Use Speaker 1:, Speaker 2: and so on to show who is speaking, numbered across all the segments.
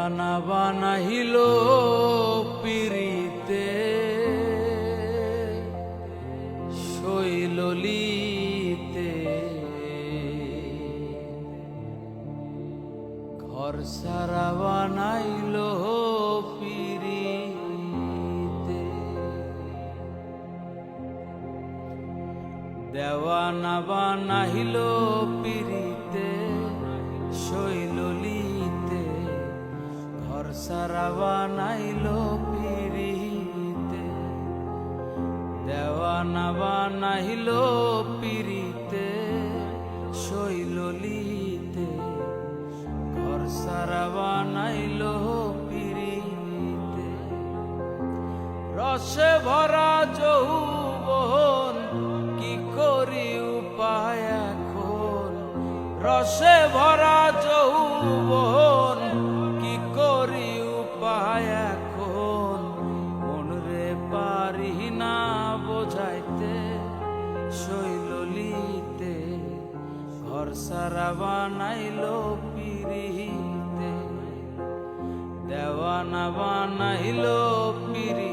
Speaker 1: দেওয়ানা বানাইল পিরিতে শৈললিতে। ঘর সারা বানাইল পিরিতে দেওয়ানা বানাইল পিরিতে শৈললিতে সারা বানাইল পিরিতে দেওয়ানা বানাইল পিরিতে শৈললিতে ঘর সারা বানাইল পিরিতে রসে ভরা যৌবন, কি করি উপায় এখন? রসে ভরা সারা বানাইল পিরিতে দেওয়ানা বানাইল পিরিতে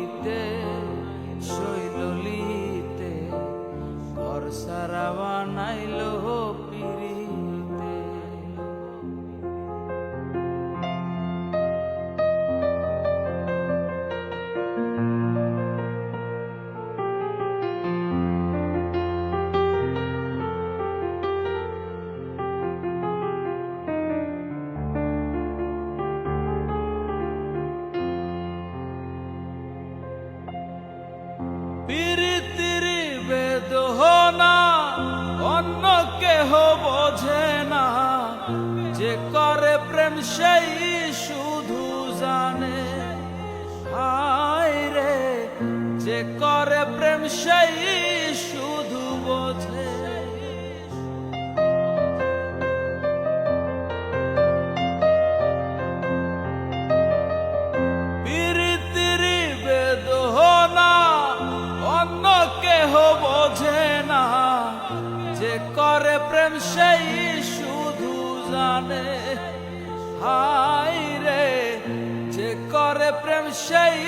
Speaker 1: করে প্রেম সেই শুধু জানে। হায় রে যে করে প্রেম সেই জানে হাই রে যে করে প্রেম সেই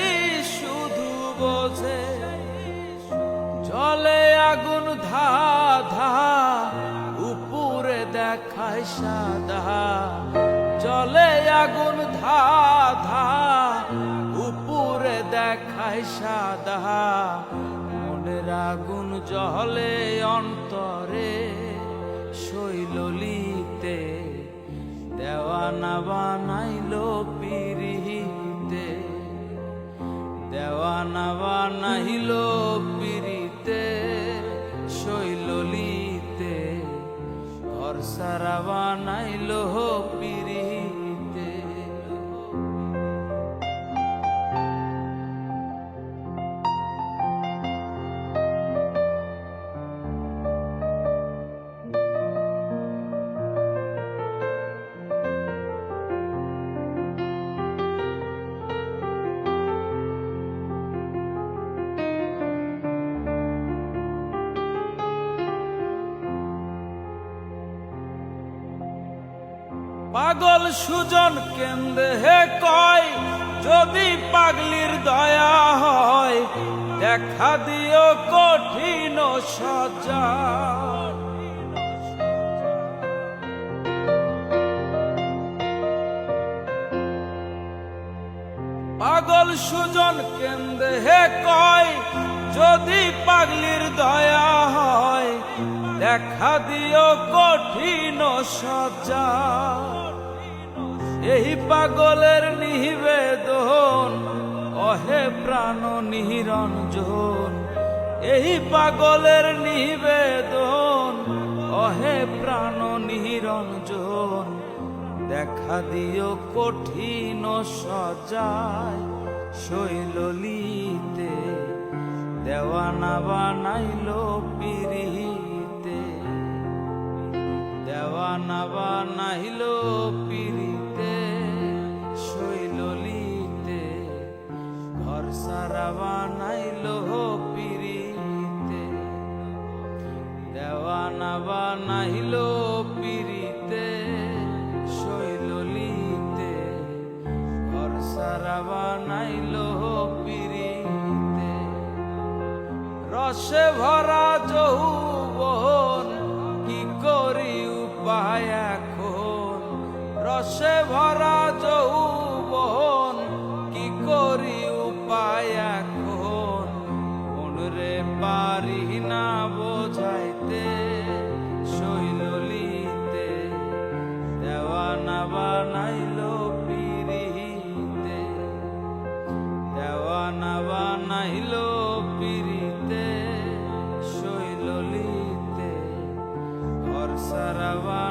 Speaker 1: শুধু বোঝে। জলে আগুন ধা ধা উপরে দেখায় সাদা। জলে আগুন ধা ধা উপরে দেখায় সাদা। মনের আগুন জলে অন্তরে বানাইল পিরিতে দেওয়ানা বানাইল পিরিতে শৈললিতে। ঘর সারা বানাইল পিরিতে পাগল সুজন কেন্দ্রে হে কয়? যদি পাগলির দয়া হয়, দেখা দিও কঠিন সজা। পাগল সুজন কেন্দ্রে হে কয়? যদি পাগলির দয়া হয় দেখা দিও কঠিন সজা এই পাগলের নিবেদন, অহে প্রাণ নিরঞ্জন। এই পাগলের নিবেদন, অহে প্রাণ নিরঞ্জন। দেখা দিও কঠিন সজায় শৈললিতে। দেওয়ানা বানাইল বানাইলো পিরিতে দেওয়ানা শৈললিতে। ঘর সারা বানাইলো পিরিতে রসে ভরা কি করি উপায় এখন? রসে ভরা পিরিতে শৈললিতে হর সারাবা